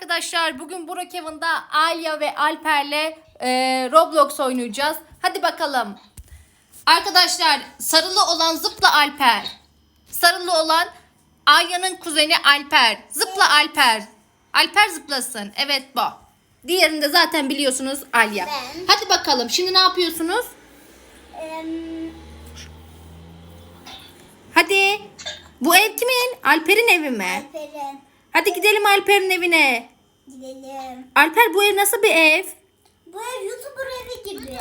arkadaşlar. Bugün Burak Evan'da Alya ve Alper'le e, Roblox oynayacağız. Hadi bakalım. Arkadaşlar sarılı olan zıpla Alper. Sarılı olan Alya'nın kuzeni Alper. Zıpla Alper. Alper zıplasın. Evet bu. Diğerini de zaten biliyorsunuz Alya. Ben. Hadi bakalım. Şimdi ne yapıyorsunuz? Em, Hadi. Bu ev kimin? Alper'in evi mi? Alperen Hadi gidelim Alper'in evine. gidelim. Alper bu ev nasıl bir ev? Bu ev YouTuber evi gibi.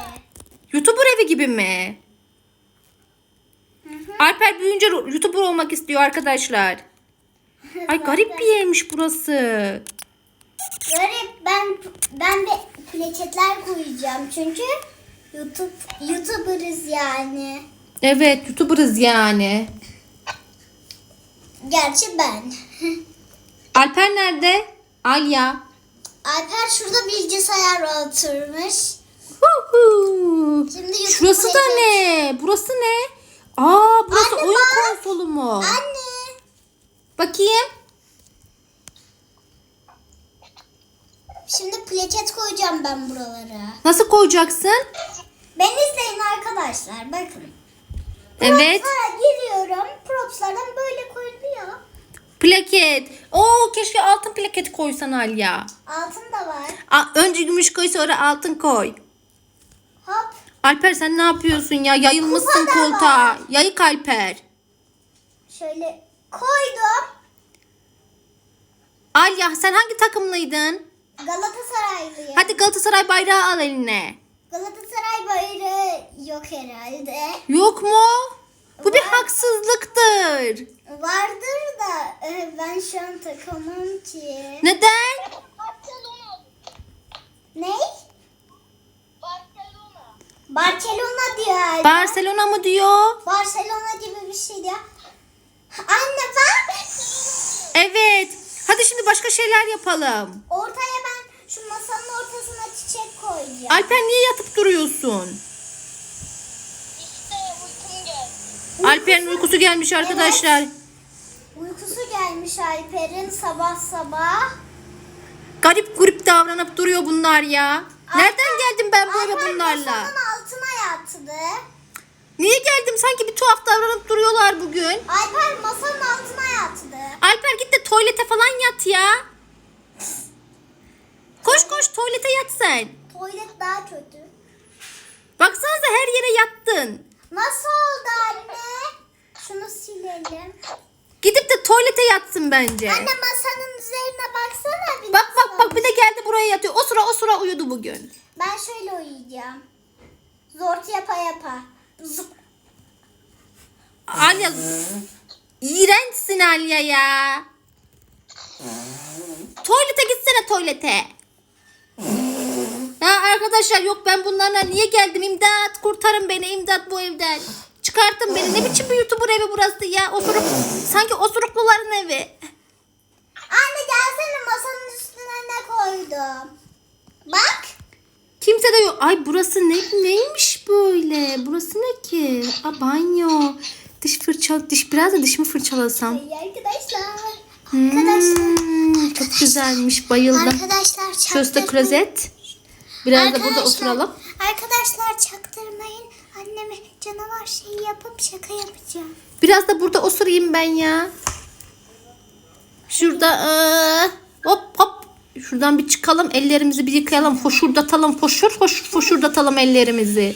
YouTuber evi gibi mi? Alper büyüyünce YouTuber olmak istiyor arkadaşlar. Ay garip bir evmiş burası. Garip ben ben de plaçetler koyacağım çünkü YouTube YouTuber'ız yani. Evet YouTuber'ız yani. Gerçi ben. Alper nerede? Alya. Alper şurada bilgisayar oturmuş. Şimdi YouTube Şurası da ne? Burası ne? Aa burası Anne oyun bak. konsolu mu? Anne. Bakayım. Şimdi plaket koyacağım ben buralara. Nasıl koyacaksın? Ben izleyin arkadaşlar bakın. Evet. Props'a giriyorum. Koyuluyor. Plaket. Oo keşke altın plaket koysan Alya. Altın da var. Aa, önce gümüş koy sonra altın koy. Hop. Alper sen ne yapıyorsun ya? Yayılmışsın Kupa da koltuğa. var. Yayık Alper. Şöyle koydum. Alya sen hangi takımlıydın? Galatasaraylıyım. Hadi Galatasaray bayrağı al eline. Galatasaray bayrağı yok herhalde. Yok mu? Bu bir haksızlıktır. Vardır da e, ben şu an takamam ki. Neden? Barcelona. Ne? Barcelona. Barcelona diyor herhalde. Barcelona mı diyor? Barcelona gibi bir şey diyor. Anne bak. Evet. Hadi şimdi başka şeyler yapalım. Ortaya ben şu masanın ortasına çiçek koyacağım. Alper niye yatıp duruyorsun? İşte uykum geldi. Alper'in uykusu gelmiş arkadaşlar. Uykusu gelmiş Alper'in sabah sabah. Garip grup davranıp duruyor bunlar ya. Nereden geldim ben eve Alper bunlarla? masanın altına yattı. Niye geldim? Sanki bir tuhaf davranıp duruyorlar bugün. Alper masanın altına yattı. Alper git de tuvalete falan yat ya. Koş koş tuvalete yat sen. Tuvalet daha kötü. Baksanıza her yere yattın. Nasıl oldu anne? Şunu silelim. Gidip de tuvalete yatsın bence. Anne masanın üzerine baksana. Bir Bak bak bak bir de geldi buraya yatıyor. O sıra o sıra uyudu bugün. Ben şöyle uyuyacağım. Zort yapa yapa. Zıp. Alya iğrençsin Alya ya. Tuvalete gitsene tuvalete. Ya arkadaşlar yok ben bunlarla niye geldim? İmdat kurtarın beni imdat bu evden. Çıkartın beni. Ne biçim bir YouTuber evi burası ya? Osuruk, sanki osurukluların evi. Anne gelsene masanın üstüne ne koydum. Bak. Kimse de yok. Ay burası ne neymiş böyle? Burası ne ki? Aa banyo. Diş fırçal diş biraz da dişimi fırçalasam. Ay arkadaşlar. Arkadaşlar. Hmm, çok güzelmiş. Bayıldım. Arkadaşlar Şurası da klozet. Biraz da burada Arkadaşlar, oturalım. Arkadaşlar çaktırmayın. Anneme canavar şeyi yapıp şaka yapacağım. Biraz da burada oturayım ben ya. Şurada aa, hop hop. Şuradan bir çıkalım. Ellerimizi bir yıkayalım. Foşurdatalım. Foşur foşur foşurdatalım ellerimizi.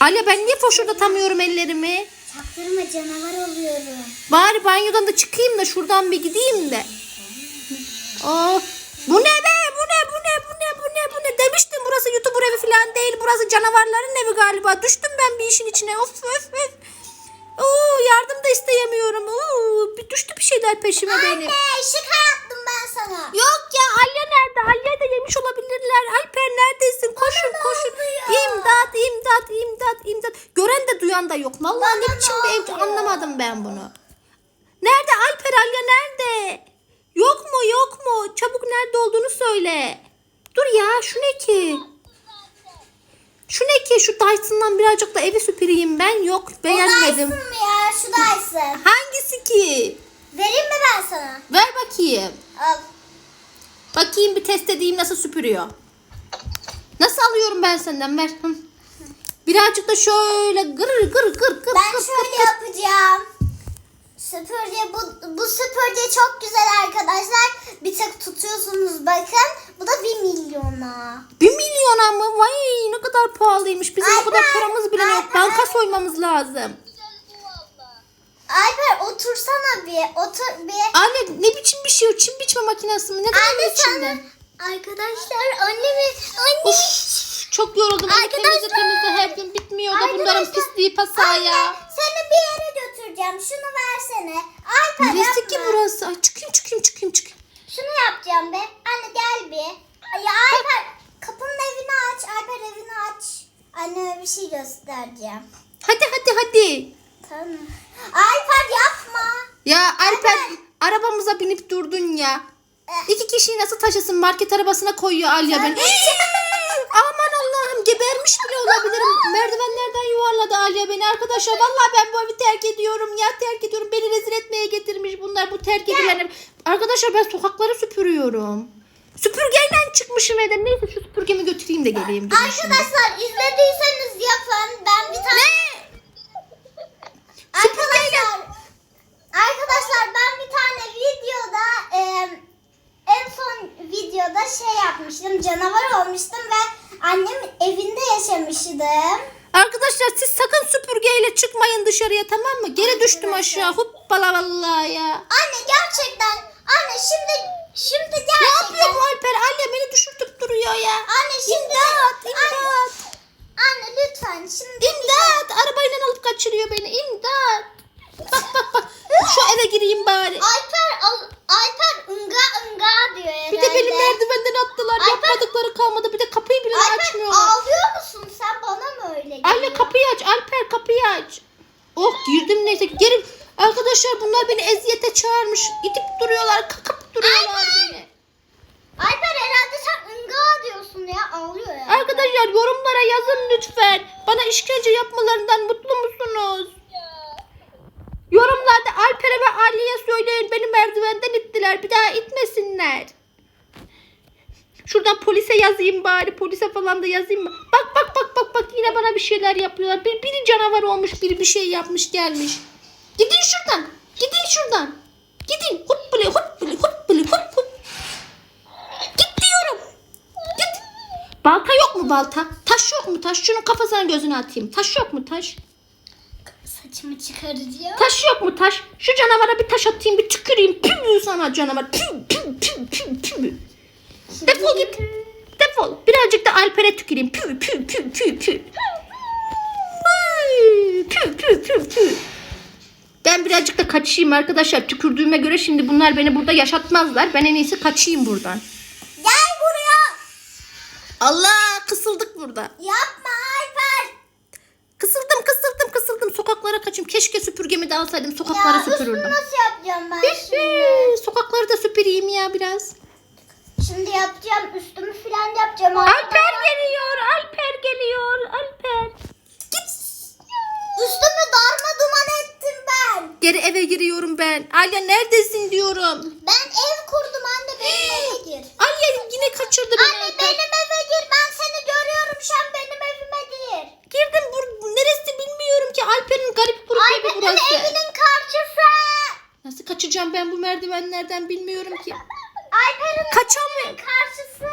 Alya ben niye foşurdatamıyorum ellerimi? çaktırma canavar oluyorum. Bari banyodan da çıkayım da şuradan bir gideyim de. Aa, bu ne be? Burası YouTuber evi falan değil. Burası canavarların evi galiba. Düştüm ben bir işin içine. Of öf öf. Oo, yardım da isteyemiyorum. Oo, bir düştü bir şeyler peşime benim. Anne şaka yaptım ben sana. Yok ya Alya nerede? Alya'yı da yemiş olabilirler. Alper neredesin? Koşun ne koşun. İmdat imdat imdat imdat. Gören de duyan da yok. Vallahi Bana ne biçim bir ev oluyor? anlamadım ben bunu. Nerede Alper Alya nerede? Yok mu yok mu? Çabuk nerede olduğunu söyle. Dur ya şu ne ki? Şu ne ki? Şu Dyson'dan birazcık da evi süpüreyim ben. Yok beğenmedim. O Dyson ya? Şu Dyson. Hangisi ki? Vereyim mi ben sana? Ver bakayım. Al. Bakayım bir test edeyim nasıl süpürüyor. Nasıl alıyorum ben senden ver. Birazcık da şöyle gır gır gır gır Ben gır şöyle gır. yapacağım. Süpürge bu, bu süpürge çok güzel arkadaşlar. Bir tek tutuyorsunuz bakın. Bu da bir milyona. Bir milyona mı? Vay ne kadar pahalıymış. Bizim Ay o kadar paramız bile yok. ay Banka soymamız lazım. Alper otursana bir. Otur bir. Anne ne biçim bir şey o? Çim biçme makinesi mi? Ne kadar Anne içinde? sana. Arkadaşlar annemi. Anne. Of çok yoruldum. Arkadaşlar- Temizle temizle her gün bitmiyor da bunların pisliği pasa Anne seni bir yere götüreceğim. Şunu versene. Alper Neresi yapma. ki burası? Ay çıkayım çıkayım çıkayım çıkayım. Şunu yapacağım be. Anne gel bir. Ya Alper kapının evini aç. Alper evini aç. Anneme bir şey göstereceğim. Hadi hadi hadi. Tamam. Alper yapma. Ya Alper arabamıza binip durdun ya. Eh. İki kişiyi nasıl taşısın? Market arabasına koyuyor Alya beni. Aman Allah'ım gebermiş bile olabilirim. Merdivenlerden yuvarladı Alya beni. Arkadaşlar vallahi ben bu evi terk ediyorum ya. Terk ediyorum. Beni rezil etmeye getirmiş bunlar. Bu terk edilen ev. Arkadaşlar ben sokakları süpürüyorum. Süpürgeyle çıkmışım evden. Neyse şu süpürgemi götüreyim de geleyim. Durun şimdi. Arkadaşlar izlediyseniz yapın. Ben bir tane... Arkadaşlar, arkadaşlar ben bir tane videoda e, en son videoda şey yapmıştım. Canavar olmuştum ve annemin evinde yaşamıştım. Arkadaşlar siz sakın süpürgeyle çıkmayın dışarıya tamam mı? Geri düştüm aşağı. Hoppala vallahi ya. Anne gerçekten anne şimdi şimdi Ne gerçekten yapıyor bu Alper? Alya beni düşürtüp duruyor ya. Anne şimdi İmdat, Anne, imdat. anne lütfen şimdi İmdat. Arabayla alıp kaçırıyor beni. İmdat. Bak bak bak. Şu eve gireyim bari. Alper al, Alper ınga ınga diyor herhalde. Bir de beni merdivenden attılar. Alper- Yapmadıkları kalmadı. Bir de kapıyı bile Alper açmıyorlar. ağlıyor musun sen bana mı öyle geliyor? Alya kapıyı aç. Alper kapıyı aç. Oh girdim neyse. Geri. Arkadaşlar bunlar beni eziyete çağırmış. İtip duruyorlar. Kakıp duruyorlar Alper! beni. Alper herhalde sen ınga diyorsun ya ağlıyor ya. Arkadaşlar yorumlara yazın lütfen. Bana işkence yapmalarından mutlu musunuz? Yorumlarda Alper'e ve Ali'ye söyleyin beni merdivenden ittiler. Bir daha itmesinler. Şuradan polise yazayım bari. Polise falan da yazayım bak bak bak yine bana bir şeyler yapıyorlar. Bir, biri canavar olmuş, biri bir şey yapmış gelmiş. Gidin şuradan. Gidin şuradan. Gidin. Hop bile hop bile hop bile hop hop. Git diyorum. Git. Balta yok mu balta? Taş yok mu taş? Şunun kafasına gözüne atayım. Taş yok mu taş? Saçımı çıkaracağım. Taş yok mu taş? Şu canavara bir taş atayım bir tüküreyim. Pü sana canavar. Pü pü pü pü pü. Defol git. Defol. Birazcık da Alper'e tüküreyim. Pü pü pü pü pü. Pü pü pü pü. Ben birazcık da kaçayım arkadaşlar. Tükürdüğüme göre şimdi bunlar beni burada yaşatmazlar. Ben en iyisi kaçayım buradan. Gel buraya. Allah kısıldık burada. Yapma Alper. Kısıldım kısıldım kısıldım. Sokaklara kaçayım. Keşke süpürgemi de alsaydım. Sokaklara Ya süpürürdüm. nasıl yapacağım ben şimdi? Ee, Sokakları da süpüreyim ya biraz. Şimdi yapacağım üstümü falan yapacağım. Alper geliyor, Alper geliyor, Alper. Git. Üstümü darma duman ettim ben. Geri eve giriyorum ben. Alya neredesin diyorum. Ben ev kurdum anne benim eve gir. Alya yine kaçırdı beni Anne Alper. benim eve gir ben seni görüyorum şu an benim evime gir. Girdim bur neresi bilmiyorum ki. Alper'in garip grup evi Alper'in burası. evinin karşısı. Nasıl kaçacağım ben bu merdivenlerden bilmiyorum ki. Alper'in Kaçamıyorum. karşısı.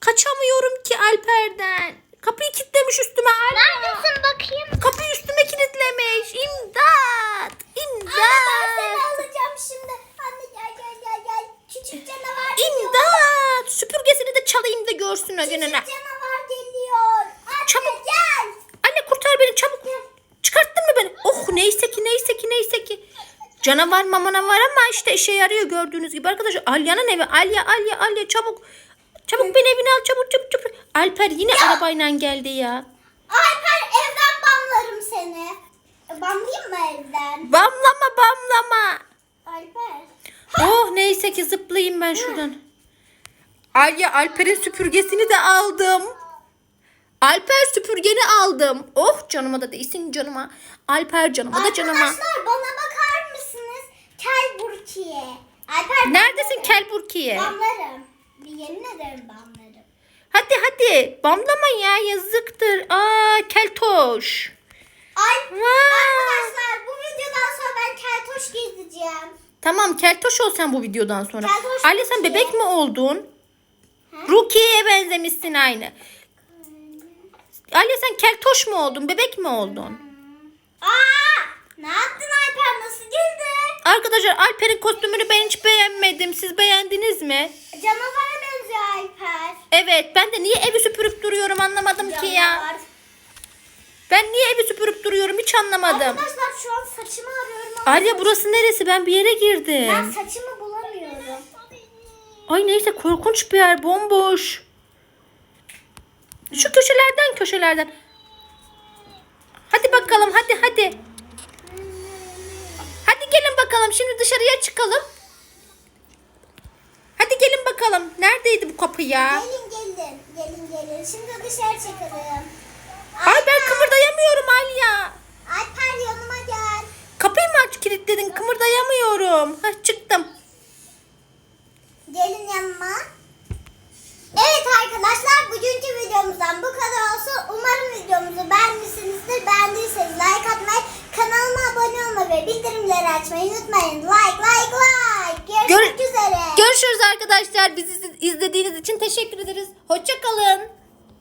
Kaçamıyorum ki Alper'den. Kapıyı kilitlemiş üstüme Alya. Neredesin bakayım? Kapıyı üstüme kilitlemiş. İmdat. İmdat. Anne ben seni alacağım şimdi. Anne gel gel gel gel. Küçük canavar geliyor. İmdat. Süpürgesini de çalayım da görsün o gününe. Küçük canavar geliyor. Anne Çabuk. gel. Anne kurtar beni çabuk. Çıkarttın mı beni? Oh neyse ki neyse ki neyse ki. Canavar mamana var ama işte işe yarıyor gördüğünüz gibi. Arkadaşlar Alya'nın evi. Alya Alya Alya çabuk. Çabuk beni evine al çabuk çabuk çabuk. Alper yine arabayla geldi ya. Alper evden bamlarım seni. Bamlayayım mı evden? Bamlama bamlama. Alper. Oh neyse ki zıplayayım ben şuradan. Alya Alper'in süpürgesini de aldım. Alper süpürgeni aldım. Oh canıma da değsin canıma. Alper canıma da canıma. Arkadaşlar bana bakar mısınız? Kel Burkiye. Alper Neredesin bamlarım. Kel Burkiye? Bamlarım. Bir yemin ederim banlarım. Hadi hadi. Bamlama ya yazıktır. Aa keltoş. Ay arkadaşlar bu videodan sonra ben keltoş gezeceğim. Tamam keltoş ol sen bu videodan sonra. Keltoş Ali sen bebek mi oldun? Rukiye'ye benzemişsin aynı. Ali sen keltoş mu oldun? Bebek mi oldun? Aa! Ne yaptın Alper nasıl güldün? Arkadaşlar Alper'in kostümünü ben hiç beğenmedim. Siz beğendiniz mi? Canavara benziyor Alper. Evet ben de niye evi süpürüp duruyorum anlamadım ki ya. Canavar. Ben niye evi süpürüp duruyorum hiç anlamadım. Arkadaşlar şu an saçımı arıyorum ama Alya burası neresi? Ben bir yere ben girdim. saçımı bulamıyorum. Ay neyse korkunç bir yer bomboş. Şu köşelerden köşelerden. Hadi bakalım hadi hadi. Gelin bakalım şimdi dışarıya çıkalım. Hadi gelin bakalım. Neredeydi bu kapı ya? Gelin gelin. Gelin gelin. Şimdi dışarı çıkalım. Ay ben kımırdayamıyorum Alya. Alper yanıma gel. Kapıyı mı aç kilitledin? Kımırdayamıyorum. Hah çıktım. Gelin yanıma. Evet arkadaşlar bugünkü videomuzdan bu kadar olsun. Umarım videomuzu beğenmişsinizdir. Beğendiyseniz like atmayı, kanalıma abone olmayı ve bildirimleri açmayı unutmayın. Like like like. Görüşmek Gör- üzere. Görüşürüz arkadaşlar. Bizi izlediğiniz için teşekkür ederiz. Hoşçakalın.